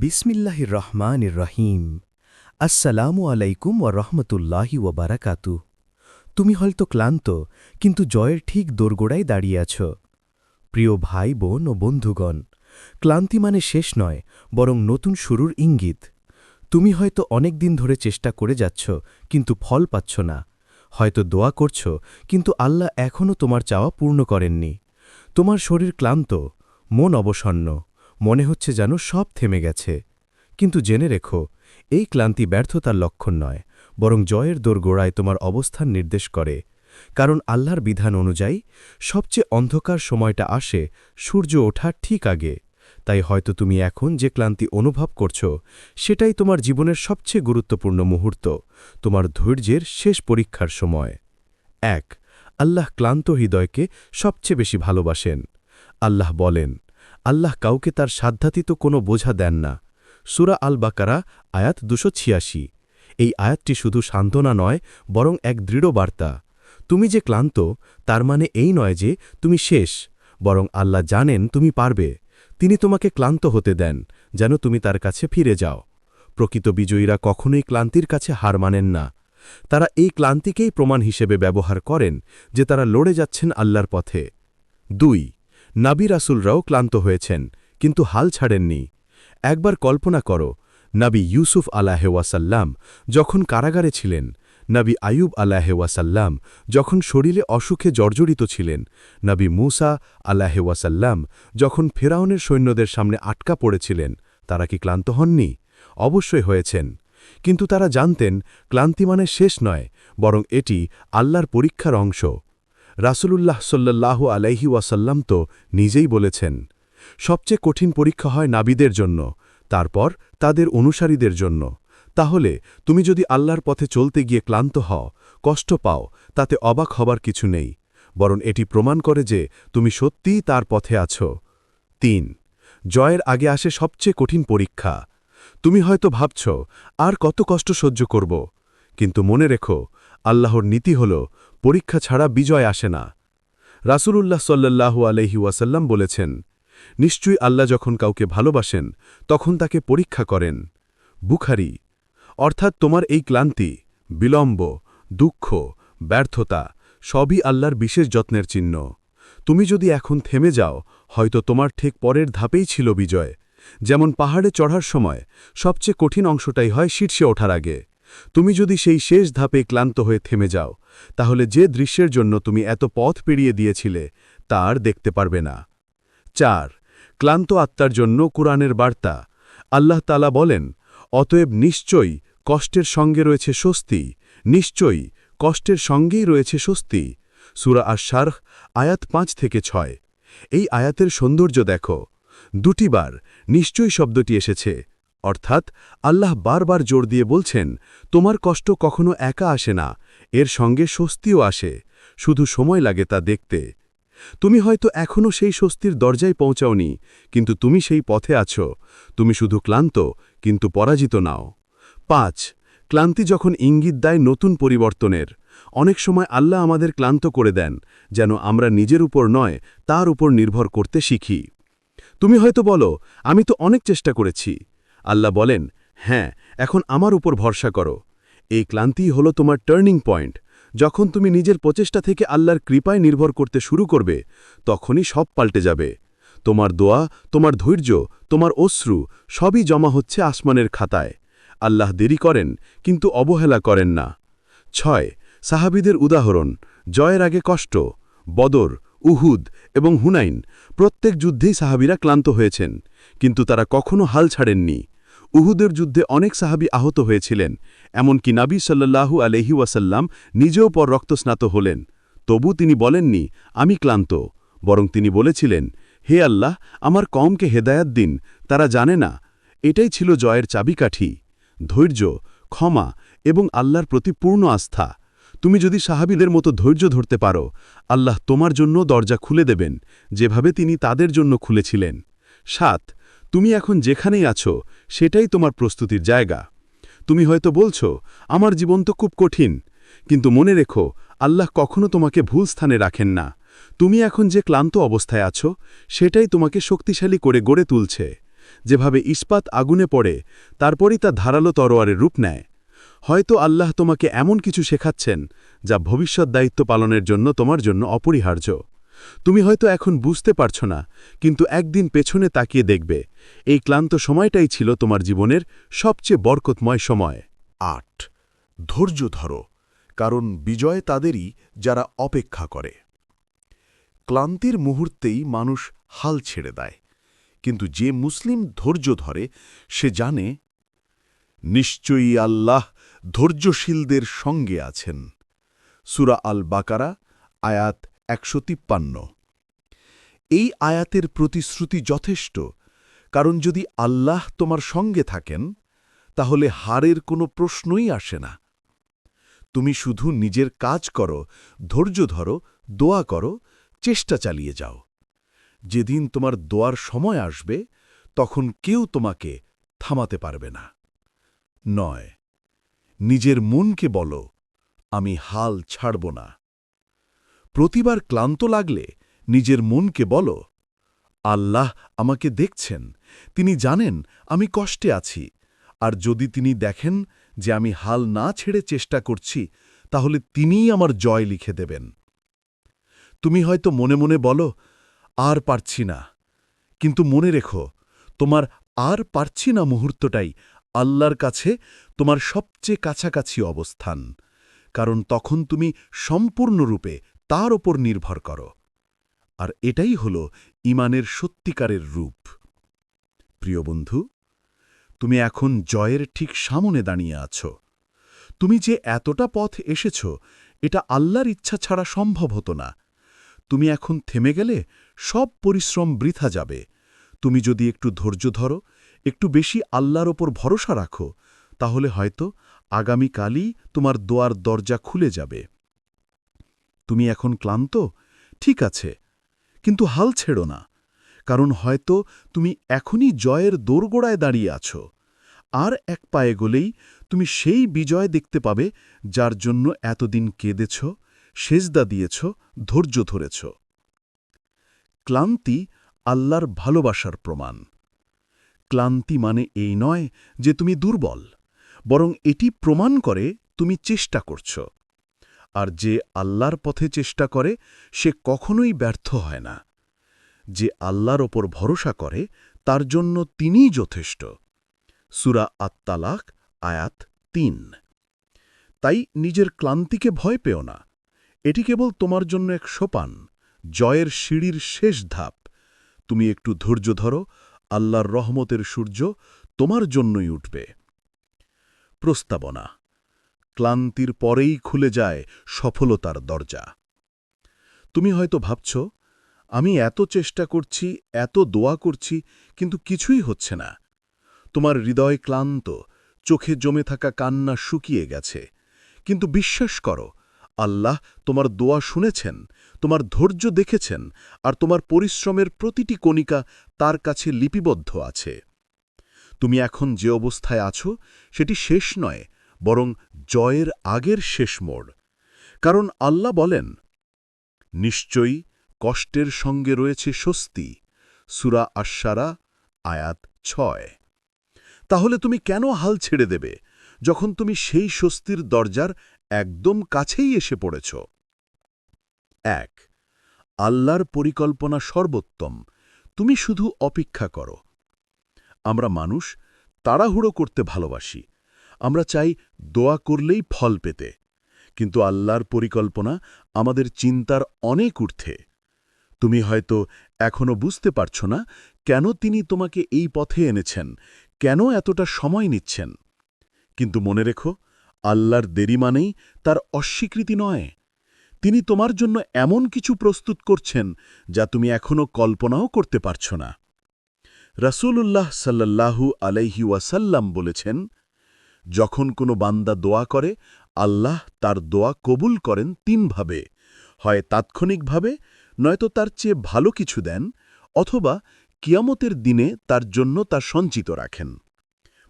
বিসমিল্লাহির রহমানির রহিম। আসসালামু আলাইকুম ওয়া রহমতুল্লাহি ও বারাকাতু তুমি হয়তো ক্লান্ত, কিন্তু জয়ের ঠিক দোরগোড়ায় দাঁড়িয়ে আছ। প্রিয় ভাই, বোন ও বন্ধুগণ, ক্লান্তি মানে শেষ নয়, বরং নতুন শুরুর ইঙ্গিত। তুমি হয়তো অনেক দিন ধরে চেষ্টা করে যাচ্ছ, কিন্তু ফল পাচ্ছ না। হয়তো দোয়া করছ, কিন্তু আল্লাহ এখনও তোমার চাওয়া পূর্ণ করেননি। তোমার শরীর ক্লান্ত, মন অবসন্ন। মনে হচ্ছে যেন সব থেমে গেছে। কিন্তু জেনে রেখো, এই ক্লান্তি ব্যর্থতার লক্ষণ নয়, বরং জয়ের দোরগোড়ায় তোমার অবস্থান নির্দেশ করে। কারণ আল্লাহর বিধান অনুযায়ী, সবচেয়ে অন্ধকার সময়টা আসে সূর্য ওঠার ঠিক আগে। তাই হয়তো তুমি এখন যে ক্লান্তি অনুভব করছ, সেটাই তোমার জীবনের সবচেয়ে গুরুত্বপূর্ণ মুহূর্ত, তোমার ধৈর্যের শেষ পরীক্ষার সময়। এক, আল্লাহ ক্লান্ত হৃদয়কে সবচেয়ে বেশি ভালোবাসেন। আল্লাহ বলেন আল্লাহ কাউকে তার সাধ্যাতীত কোনো বোঝা দেন না। সুরা আল বাকারা আয়াত দুশো ছিয়াশি। এই আয়াতটি শুধু সান্ত্বনা নয়, বরং এক দৃঢ় বার্তা। তুমি যে ক্লান্ত, তার মানে এই নয় যে তুমি শেষ, বরং আল্লাহ জানেন তুমি পারবে। তিনি তোমাকে ক্লান্ত হতে দেন, যেন তুমি তার কাছে ফিরে যাও। প্রকৃত বিজয়ীরা কখনোই ক্লান্তির কাছে হার মানেন না। তারা এই ক্লান্তিকেই প্রমাণ হিসেবে ব্যবহার করেন যে তারা লড়ে যাচ্ছেন আল্লাহর পথে। দুই নাবি রাসুলরাও ক্লান্ত হয়েছেন, কিন্তু হাল ছাড়েননি। একবার কল্পনা করো, নাবি ইউসুফ আলাহেওয়াসাল্লাম যখন কারাগারে ছিলেন, নাবি আয়ুব আলাহেওয়াসাল্লাম যখন শরীরে অসুখে জর্জরিত ছিলেন, নাবি মুসা আলাহেওয়াসাল্লাম যখন ফেরাউনের সৈন্যদের সামনে আটকা পড়েছিলেন, তারা কি ক্লান্ত হননি? অবশ্যই হয়েছেন। কিন্তু তারা জানতেন, ক্লান্তি মানে শেষ নয়, বরং এটি আল্লাহর পরীক্ষার অংশ। রাসূলুল্লাহ সাল্লাহ আলাইহি ওয়াসাল্লাম তো নিজেই বলেছেন, সবচেয়ে কঠিন পরীক্ষা হয় নাবিদের জন্য, তারপর তাদের অনুসারীদের জন্য। তাহলে তুমি যদি আল্লাহর পথে চলতে গিয়ে ক্লান্ত হও, কষ্ট পাও, তাতে অবাক হবার কিছু নেই, বরং এটি প্রমাণ করে যে তুমি সত্যিই তার পথে আছো। তিন, জয়ের আগে আসে সবচেয়ে কঠিন পরীক্ষা। তুমি হয়তো ভাবছ, আর কত কষ্ট সহ্য করব, কিন্তু মনে রেখো আল্লাহর নীতি হল, পরীক্ষা ছাড়া বিজয় আসে না। রাসূলুল্লাহ সাল্লাল্লাহু আলহি ওয়াসাল্লাম বলেছেন, নিশ্চয়ই আল্লাহ যখন কাউকে ভালোবাসেন, তখন তাকে পরীক্ষা করেন। বুখারি, অর্থাৎ তোমার এই ক্লান্তি, বিলম্ব, দুঃখ, ব্যর্থতা, সবই আল্লাহর বিশেষ যত্নের চিহ্ন। তুমি যদি এখন থেমে যাও, হয়তো তোমার ঠিক পরের ধাপেই ছিল বিজয়। যেমন পাহাড়ে চড়ার সময়, সবচেয়ে কঠিন অংশটাই হয় শীর্ষে ওঠার আগে। তুমি যদি সেই শেষ ধাপে ক্লান্ত হয়ে থেমে যাও, তাহলে যে দৃশ্যের জন্য তুমি এত পথ পেরিয়ে দিয়েছিলে, তার দেখতে পারবে না। চার, ক্লান্ত আত্মার জন্য কুরআনের বার্তা। আল্লাহ তালা বলেন, অতএব নিশ্চয়ই কষ্টের সঙ্গে রয়েছে স্বস্তি, নিশ্চয়ই কষ্টের সঙ্গেই রয়েছে স্বস্তি। সুরা আশার্হ আয়াত পাঁচ থেকে ছয়। এই আয়াতের সৌন্দর্য দেখো। দুটিবার নিশ্চয়ই শব্দটি এসেছে অর্থাৎ আল্লাহ বারবার জোর দিয়ে বলছেন, তোমার কষ্ট কখনো একা আসে না, এর সঙ্গে স্বস্তিও আসে, শুধু সময় লাগে তা দেখতে। তুমি হয়তো এখনও সেই স্বস্তির দরজায় পৌঁছাওনি, কিন্তু তুমি সেই পথে আছো, তুমি শুধু ক্লান্ত, কিন্তু পরাজিত নাও। পাঁচ, ক্লান্তি যখন ইঙ্গিত দেয় নতুন পরিবর্তনের, অনেক সময় আল্লাহ আমাদের ক্লান্ত করে দেন, যেন আমরা নিজের উপর নয়, তার উপর নির্ভর করতে শিখি। তুমি হয়তো বলো, আমি তো অনেক চেষ্টা করেছি আল্লাহ বলেন হ্যাঁ এখন আমার উপর ভরসা করো। এই ক্লান্তিই হলো তোমার টার্নিং পয়েন্ট। যখন তুমি নিজের প্রচেষ্টা থেকে আল্লাহর কৃপায় নির্ভর করতে শুরু করবে, তখনই সব পাল্টে যাবে। তোমার দোয়া, তোমার ধৈর্য, তোমার অশ্রু সবই জমা হচ্ছে আসমানের খাতায়। আল্লাহ দেরি করেন, কিন্তু অবহেলা করেন না। ছয়, সাহাবিদের উদাহরণ, জয়ের আগে কষ্ট, বদর, উহুদ এবং হুনাইন, প্রত্যেক যুদ্ধেই সাহাবিরা ক্লান্ত হয়েছেন, কিন্তু তারা কখনও হাল ছাড়েননি। উহুদের যুদ্ধে অনেক সাহাবি আহত হয়েছিলেন, এমনকি নাবী সাল্লাল্লাহু আলহি ওয়াসাল্লাম নিজেও পর রক্তস্নাত হলেন। তবু তিনি বলেননি, আমি ক্লান্ত। বরং তিনি বলেছিলেন, হে আল্লাহ, আমার কমকে হেদায়াত দিন, তারা জানে না, এটাই ছিল জয়ের চাবিকাঠি। ধৈর্য, ক্ষমা এবং আল্লাহর প্রতি পূর্ণ আস্থা। তুমি যদি সাহাবিদের মতো ধৈর্য ধরতে পারো, আল্লাহ তোমার জন্য দরজা খুলে দেবেন, যেভাবে তিনি তাদের জন্য খুলেছিলেন। সাত তুমি এখন যেখানেই আছো, সেটাই তোমার প্রস্তুতির জায়গা। তুমি হয়তো বলছো, আমার জীবন তো খুব কঠিন। কিন্তু মনে রেখো, আল্লাহ কখনো তোমাকে ভুল স্থানে রাখেন না। তুমি এখন যে ক্লান্ত অবস্থায় আছো, সেটাই তোমাকে শক্তিশালী করে গড়ে তুলছে। যেভাবে ইস্পাত আগুনে পড়ে, তারপরই তা ধারালো তরোয়ারের রূপ নেয়। হয়তো আল্লাহ তোমাকে এমন কিছু শেখাচ্ছেন, যা ভবিষ্যৎ দায়িত্ব পালনের জন্য তোমার জন্য অপরিহার্য। তুমি হয়তো এখন বুঝতে পারছ না, কিন্তু একদিন পেছনে তাকিয়ে দেখবে, এই ক্লান্ত সময়টাই ছিল তোমার জীবনের সবচেয়ে বরকতময় সময়। আট। ধৈর্য ধরো, কারণ বিজয় তাদেরই যারা অপেক্ষা করে। ক্লান্তির মুহূর্তেই মানুষ হাল ছেড়ে দেয়, কিন্তু যে মুসলিম ধৈর্য ধরে, সে জানে, নিশ্চয়ই আল্লাহ ধৈর্যশীলদের সঙ্গে আছেন। সুরা আল বাকারা আয়াত একশো তিপ্পান্ন। এই আয়াতের প্রতিশ্রুতি যথেষ্ট, কারণ যদি আল্লাহ তোমার সঙ্গে থাকেন, তাহলে হারের কোনো প্রশ্নই আসে না। তুমি শুধু নিজের কাজ করো, ধৈর্য ধরো, দোয়া করো, চেষ্টা চালিয়ে যাও। যেদিন তোমার দোয়ার সময় আসবে, তখন কেউ তোমাকে থামাতে পারবে না। নয়, নিজের মনকে বলো, আমি হাল ছাড়ব না। প্রতিবার ক্লান্ত লাগলে নিজের মনকে বলো, আল্লাহ আমাকে দেখছেন, তিনি জানেন আমি কষ্টে আছি, আর যদি তিনি দেখেন যে আমি হাল না ছেড়ে চেষ্টা করছি, তাহলে তিনিই আমার জয় লিখে দেবেন। তুমি হয়তো মনে মনে বলো, আর পারছি না। কিন্তু মনে রেখো, তোমার আর পারছি না মুহূর্তটাই আল্লাহর কাছে তোমার সবচেয়ে কাছাকাছি অবস্থান, কারণ তখন তুমি সম্পূর্ণরূপে তার ওপর নির্ভর করো। আর এটাই হল ইমানের সত্যিকারের রূপ। প্রিয় বন্ধু, তুমি এখন জয়ের ঠিক সামনে দাঁড়িয়ে আছো। তুমি যে এতটা পথ এসেছ, এটা আল্লাহর ইচ্ছা ছাড়া সম্ভব হতো না। তুমি এখন থেমে গেলে সব পরিশ্রম বৃথা যাবে। তুমি যদি একটু ধৈর্য ধরো, একটু বেশি আল্লাহর ওপর ভরসা রাখো, তাহলে হয়তো আগামীকালই তোমার দোয়ার দরজা খুলে যাবে। তুমি এখন ক্লান্ত? ঠিক আছে, কিন্তু হাল ছেড়ো না, কারণ হয়তো তুমি এখনই জয়ের দোরগোড়ায় দাঁড়িয়ে আছো। আর এক পায়ে গলেই তুমি সেই বিজয় দেখতে পাবে যার জন্য এতদিন কেঁদেছ, সেজদা দিয়েছ, ধৈর্য ধরেছ। ক্লান্তি আল্লাহর ভালোবাসার প্রমাণ। ক্লান্তি মানে এই নয় যে তুমি দুর্বল, বরং এটি প্রমাণ করে তুমি চেষ্টা করছ। আর যে আল্লাহর পথে চেষ্টা করে, সে কখনোই ব্যর্থ হয় না। যে আল্লাহর ওপর ভরসা করে, তার জন্য তিনিই যথেষ্ট। সুরা আত্মালাক আয়াত তিন। তাই নিজের ক্লান্তিকে ভয় পেও না। এটি কেবল তোমার জন্য এক সোপান, জয়ের সিঁড়ির শেষ ধাপ। তুমি একটু ধৈর্য ধরো, আল্লাহর রহমতের সূর্য তোমার জন্যই উঠবে। প্রস্তাবনা ক্লান্তির পরেই খুলে যায় সফলতার দরজা। তুমি হয়তো ভাবছ, আমি এত চেষ্টা করছি, এত দোয়া করছি, কিন্তু কিছুই হচ্ছে না। তোমার হৃদয় ক্লান্ত, চোখে জমে থাকা কান্না শুকিয়ে গেছে। কিন্তু বিশ্বাস করো, আল্লাহ তোমার দোয়া শুনেছেন, তোমার ধৈর্য দেখেছেন, আর তোমার পরিশ্রমের প্রতিটি কণিকা তার কাছে লিপিবদ্ধ আছে। তুমি এখন যে অবস্থায় আছো, সেটি শেষ নয় বরং জয়ের আগের শেষ মোড়। কারণ আল্লাহ বলেন, নিশ্চয়ই কষ্টের সঙ্গে রয়েছে স্বস্তি। সুরা আশারা আয়াত ছয়। তাহলে তুমি কেন হাল ছেড়ে দেবে, যখন তুমি সেই স্বস্তির দরজার একদম কাছেই এসে পড়েছ? এক, আল্লাহর পরিকল্পনা সর্বোত্তম। তুমি শুধু অপেক্ষা করো। আমরা মানুষ তাড়াহুড়ো করতে ভালোবাসি। আমরা চাই দোয়া করলেই ফল পেতে। কিন্তু আল্লাহর পরিকল্পনা আমাদের চিন্তার অনেক ঊর্ধ্বে। তুমি হয়তো এখনও বুঝতে পারছ না কেন তিনি তোমাকে এই পথে এনেছেন, কেন এতটা সময় নিচ্ছেন। কিন্তু মনে রেখো, আল্লাহর দেরি মানেই তার অস্বীকৃতি নয়। তিনি তোমার জন্য এমন কিছু প্রস্তুত করছেন যা তুমি এখনও কল্পনাও করতে পারছ না। রসুল্লাহ সাল্লাল্লাহু আলাইহি ওয়াসাল্লাম বলেছেন যখন কোনো বান্দা দোয়া করে, আল্লাহ তার দোয়া কবুল করেন তিনভাবে। হয় তাৎক্ষণিকভাবে, নয়তো তার চেয়ে ভালো কিছু দেন, অথবা কিয়ামতের দিনে তার জন্য তা সঞ্চিত রাখেন।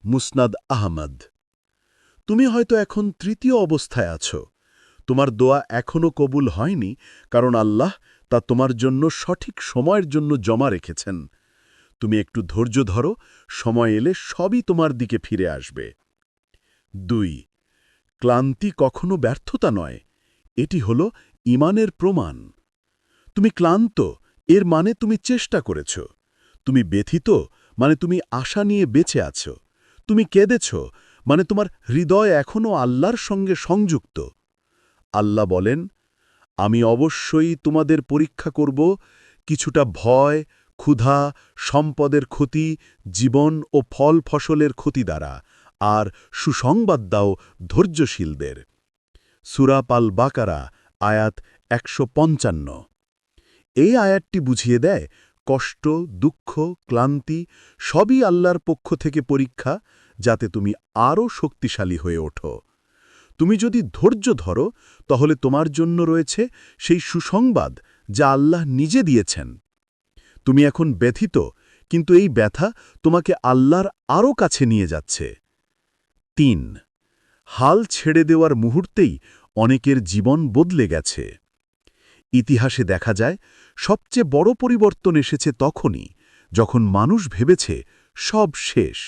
মুসনাদ আহমদ। তুমি হয়তো এখন তৃতীয় অবস্থায় আছো। তোমার দোয়া এখনও কবুল হয়নি, কারণ আল্লাহ তা তোমার জন্য সঠিক সময়ের জন্য জমা রেখেছেন। তুমি একটু ধৈর্য ধরো, সময় এলে সবই তোমার দিকে ফিরে আসবে। দুই, ক্লান্তি কখনো ব্যর্থতা নয়, এটি হল ইমানের প্রমাণ। তুমি ক্লান্ত, এর মানে তুমি চেষ্টা করেছ। তুমি ব্যথিত মানে তুমি আশা নিয়ে বেঁচে আছো। তুমি কেঁদেছ মানে তোমার হৃদয় এখনও আল্লাহর সঙ্গে সংযুক্ত। আল্লাহ বলেন, আমি অবশ্যই তোমাদের পরীক্ষা করব, কিছুটা ভয়, ক্ষুধা, সম্পদের ক্ষতি, জীবন ও ফল ফসলের ক্ষতি দ্বারা। আর সুসংবাদ দাও ধৈর্যশীলদের। সুরাপাল বাকারা আয়াত একশো পঞ্চান্ন। এই আয়াতটি বুঝিয়ে দেয়, কষ্ট, দুঃখ, ক্লান্তি সবই আল্লাহর পক্ষ থেকে পরীক্ষা, যাতে তুমি আরও শক্তিশালী হয়ে ওঠো। তুমি যদি ধৈর্য ধরো, তাহলে তোমার জন্য রয়েছে সেই সুসংবাদ যা আল্লাহ নিজে দিয়েছেন। তুমি এখন ব্যথিত, কিন্তু এই ব্যথা তোমাকে আল্লাহর আরও কাছে নিয়ে যাচ্ছে। তিন, হাল ছেড়ে দেওয়ার মুহূর্তেই অনেকের জীবন বদলে গেছে। ইতিহাসে দেখা যায়, সবচেয়ে বড় পরিবর্তন এসেছে তখনই, যখন মানুষ ভেবেছে সব শেষ।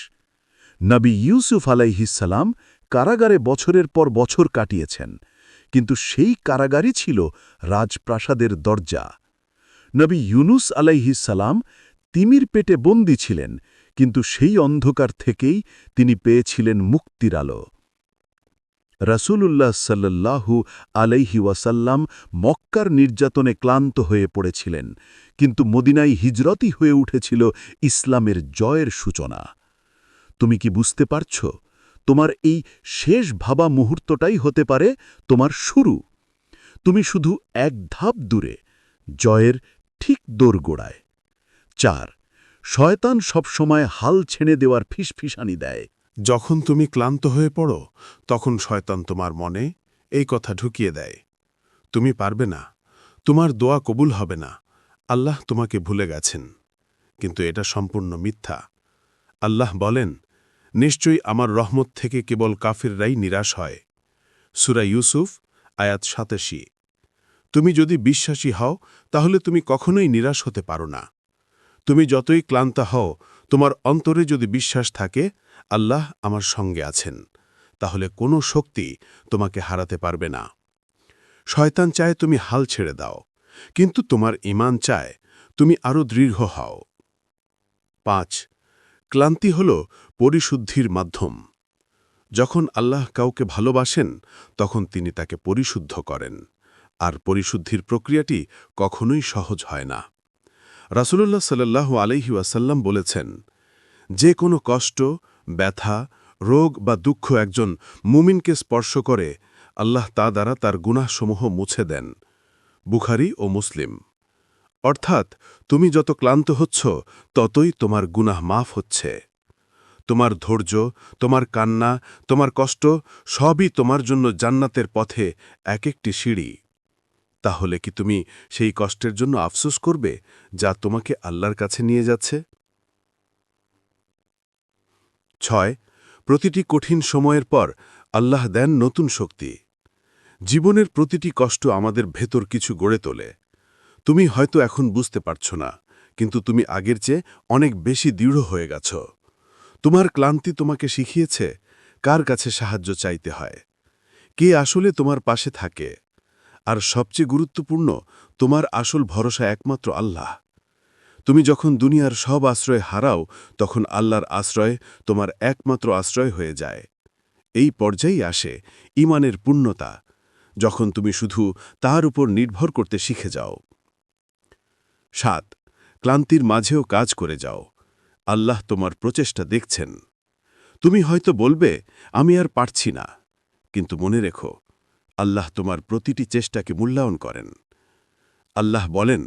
নবী ইউসুফ আলাইহিসাল্লাম কারাগারে বছরের পর বছর কাটিয়েছেন, কিন্তু সেই কারাগারই ছিল রাজপ্রাসাদের দরজা। নবী ইউনুস আলাইহিসাল্লাম তিমির পেটে বন্দী ছিলেন কিন্তু সেই অন্ধকার থেকেই তিনি পেয়েছিলেন মুক্তির আলো। রসুলুল্লাহ সাল্লাল্লাহু আলাইহি ওয়াসাল্লাম মক্কার নির্যাতনে ক্লান্ত হয়ে পড়েছিলেন, কিন্তু মদিনাই হিজরতই হয়ে উঠেছিল ইসলামের জয়ের সূচনা। তুমি কি বুঝতে পারছ? তোমার এই শেষ ভাবা মুহূর্তটাই হতে পারে তোমার শুরু। তুমি শুধু এক ধাপ দূরে, জয়ের ঠিক দোরগোড়ায়। চার শয়তান সবসময় হাল ছেড়ে দেওয়ার ফিসফিসানি দেয়। যখন তুমি ক্লান্ত হয়ে পড়ো, তখন শয়তান তোমার মনে এই কথা ঢুকিয়ে দেয়। তুমি পারবে না। তোমার দোয়া কবুল হবে না। আল্লাহ তোমাকে ভুলে গেছেন। কিন্তু এটা সম্পূর্ণ মিথ্যা। আল্লাহ বলেন, নিশ্চয়ই আমার রহমত থেকে কেবল কাফিররাই নিরাশ হয়। সুরা ইউসুফ, আয়াত সাতাশি। তুমি যদি বিশ্বাসী হও, তাহলে তুমি কখনোই নিরাশ হতে পারো না। তুমি যতই ক্লান্ত হও, তোমার অন্তরে যদি বিশ্বাস থাকে, আল্লাহ আমার সঙ্গে আছেন। তাহলে কোনো শক্তি তোমাকে হারাতে পারবে না। শয়তান চায় তুমি হাল ছেড়ে দাও, কিন্তু তোমার ইমান চায় তুমি আরও দৃঢ় হও। পাঁচ, ক্লান্তি হল পরিশুদ্ধির মাধ্যম। যখন আল্লাহ কাউকে ভালোবাসেন, তখন তিনি তাকে পরিশুদ্ধ করেন, আর পরিশুদ্ধির প্রক্রিয়াটি কখনোই সহজ হয় না। রাসুলুল্লাহ সাল্লাহ আলহি ওয়াসাল্লাম বলেছেন, যে কোনো কষ্ট, ব্যথা, রোগ বা দুঃখ একজন মুমিনকে স্পর্শ করে, আল্লাহ তা দ্বারা তার গুনাহসমূহ মুছে দেন। বুখারি ও মুসলিম। অর্থাৎ, তুমি যত ক্লান্ত হচ্ছ, ততই তোমার গুনাহ মাফ হচ্ছে। তোমার ধৈর্য, তোমার কান্না, তোমার কষ্ট সবই তোমার জন্য জান্নাতের পথে এক একটি সিঁড়ি। তাহলে কি তুমি সেই কষ্টের জন্য আফসোস করবে যা তোমাকে আল্লাহর কাছে নিয়ে যাচ্ছে? ছয়, প্রতিটি কঠিন সময়ের পর আল্লাহ দেন নতুন শক্তি। জীবনের প্রতিটি কষ্ট আমাদের ভেতর কিছু গড়ে তোলে। তুমি হয়তো এখন বুঝতে পারছ না, কিন্তু তুমি আগের চেয়ে অনেক বেশি দৃঢ় হয়ে গেছ। তোমার ক্লান্তি তোমাকে শিখিয়েছে কার কাছে সাহায্য চাইতে হয়? কে আসলে তোমার পাশে থাকে? আর সবচেয়ে গুরুত্বপূর্ণ, তোমার আসল ভরসা একমাত্র আল্লাহ। তুমি যখন দুনিয়ার সব আশ্রয় হারাও, তখন আল্লাহর আশ্রয় তোমার একমাত্র আশ্রয় হয়ে যায়। এই পর্যায়েই আসে ইমানের পূর্ণতা, যখন তুমি শুধু তার উপর নির্ভর করতে শিখে যাও। সাত, ক্লান্তির মাঝেও কাজ করে যাও। আল্লাহ তোমার প্রচেষ্টা দেখছেন। তুমি হয়তো বলবে, আমি আর পারছি না। কিন্তু মনে রেখো আল্লাহ তোমার প্রতিটি চেষ্টাকে মূল্যায়ন করেন। আল্লাহ বলেন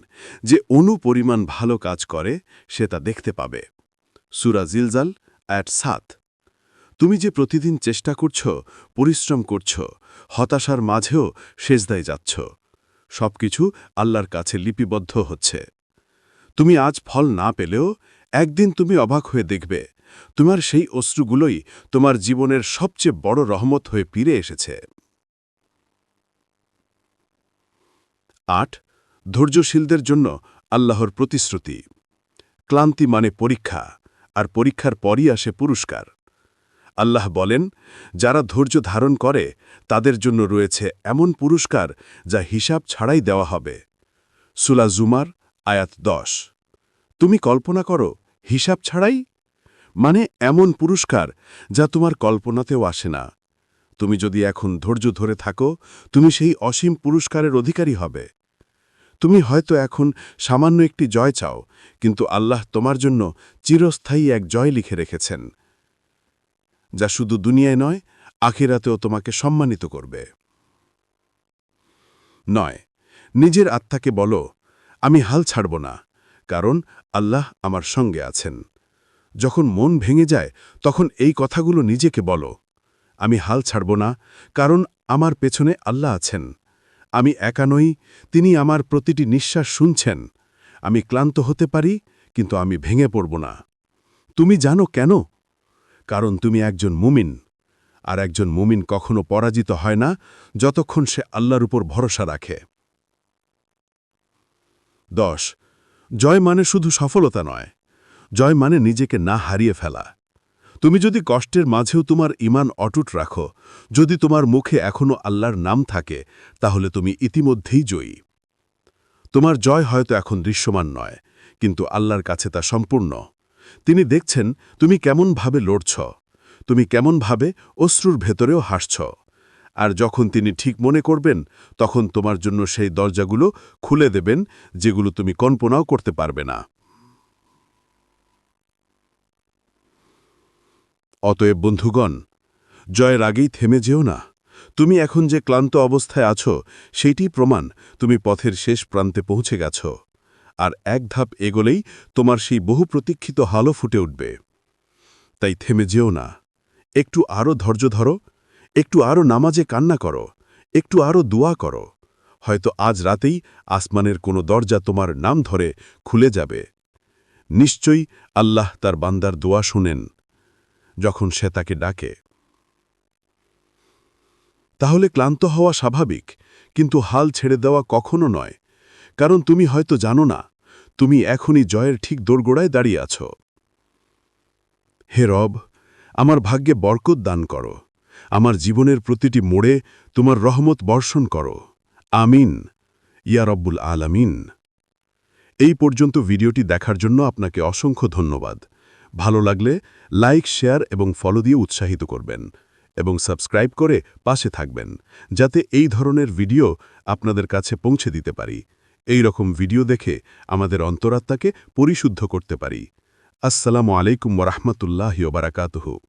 যে অনু পরিমাণ ভালো কাজ করে, সে তা দেখতে পাবে। সুরা জিলজাল অ্যাট সাত। তুমি যে প্রতিদিন চেষ্টা করছ, পরিশ্রম করছ, হতাশার মাঝেও সেজদায় যাচ্ছ, সবকিছু আল্লাহর কাছে লিপিবদ্ধ হচ্ছে। তুমি আজ ফল না পেলেও একদিন তুমি অবাক হয়ে দেখবে, তোমার সেই অশ্রুগুলোই তোমার জীবনের সবচেয়ে বড় রহমত হয়ে ফিরে এসেছে। আট, ধৈর্যশীলদের জন্য আল্লাহর প্রতিশ্রুতি। ক্লান্তি মানে পরীক্ষা, আর পরীক্ষার পরই আসে পুরস্কার। আল্লাহ বলেন, যারা ধৈর্য ধারণ করে, তাদের জন্য রয়েছে এমন পুরস্কার যা হিসাব ছাড়াই দেওয়া হবে। সুলা জুমার, আয়াত দশ। তুমি কল্পনা করো, হিসাব ছাড়াই? মানে এমন পুরস্কার যা তোমার কল্পনাতেও আসে না। তুমি যদি এখন ধৈর্য ধরে থাকো, তুমি সেই অসীম পুরস্কারের অধিকারী হবে। তুমি হয়তো এখন সামান্য একটি জয় চাও, কিন্তু আল্লাহ তোমার জন্য চিরস্থায়ী এক জয় লিখে রেখেছেন, যা শুধু দুনিয়ায় নয়, আখিরাতেও তোমাকে সম্মানিত করবে। নয়, নিজের আত্মাকে বলো, আমি হাল ছাড়ব না, কারণ আল্লাহ আমার সঙ্গে আছেন। যখন মন ভেঙে যায়, তখন এই কথাগুলো নিজেকে বলো, আমি হাল ছাড়ব না, কারণ আমার পেছনে আল্লাহ আছেন। আমি একা নই, তিনি আমার প্রতিটি নিঃশ্বাস শুনছেন। আমি ক্লান্ত হতে পারি, কিন্তু আমি ভেঙে পড়ব না। তুমি জানো কেন? কারণ তুমি একজন মুমিন, আর একজন মুমিন কখনো পরাজিত হয় না, যতক্ষণ সে আল্লাহর উপর ভরসা রাখে। দশ, জয় মানে শুধু সফলতা নয়। জয় মানে নিজেকে না হারিয়ে ফেলা। তুমি যদি কষ্টের মাঝেও তোমার ইমান অটুট রাখো, যদি তোমার মুখে এখনও আল্লাহর নাম থাকে, তাহলে তুমি ইতিমধ্যেই জয়ী। তোমার জয় হয়তো এখন দৃশ্যমান নয়, কিন্তু আল্লাহর কাছে তা সম্পূর্ণ। তিনি দেখছেন তুমি কেমনভাবে লড়ছ, তুমি কেমনভাবে অশ্রুর ভেতরেও হাসছ, আর যখন তিনি ঠিক মনে করবেন, তখন তোমার জন্য সেই দরজাগুলো খুলে দেবেন, যেগুলো তুমি কল্পনাও করতে পারবে না। অতএব বন্ধুগণ জয়ের আগেই থেমে যেও না। তুমি এখন যে ক্লান্ত অবস্থায় আছো, সেইটি প্রমাণ তুমি পথের শেষ প্রান্তে পৌঁছে গেছ। আর এক ধাপ এগোলেই তোমার সেই বহু প্রতীক্ষিত হালো ফুটে উঠবে। তাই থেমে যেও না। একটু আরও ধৈর্য ধরো, একটু আরও নামাজে কান্না করো, একটু আরও দোয়া করো। হয়তো আজ রাতেই আসমানের কোনো দরজা তোমার নাম ধরে খুলে যাবে। নিশ্চয়ই আল্লাহ তার বান্দার দোয়া শুনেন। যখন সে তাকে ডাকে। তাহলে ক্লান্ত হওয়া স্বাভাবিক, কিন্তু হাল ছেড়ে দেওয়া কখনো নয়, কারণ তুমি হয়তো জানো না, তুমি এখনই জয়ের ঠিক দোরগোড়ায় দাঁড়িয়ে আছো। হে রব, আমার ভাগ্যে বরকত দান করো। আমার জীবনের প্রতিটি মোড়ে তোমার রহমত বর্ষণ করো। আমিন, ইয়া রব্বুল আলামিন। এই পর্যন্ত ভিডিওটি দেখার জন্য আপনাকে অসংখ্য ধন্যবাদ। ভালো লাগলে লাইক, শেয়ার এবং ফলো দিয়ে উৎসাহিত করবেন এবং সাবস্ক্রাইব করে পাশে থাকবেন, যাতে এই ধরনের ভিডিও আপনাদের কাছে পৌঁছে দিতে পারি। এই রকম ভিডিও দেখে আমাদের অন্তরাত্মাকে পরিশুদ্ধ করতে পারি। আসসালামু আলাইকুম ওরহমতুল্লাহ বারাকাতহু।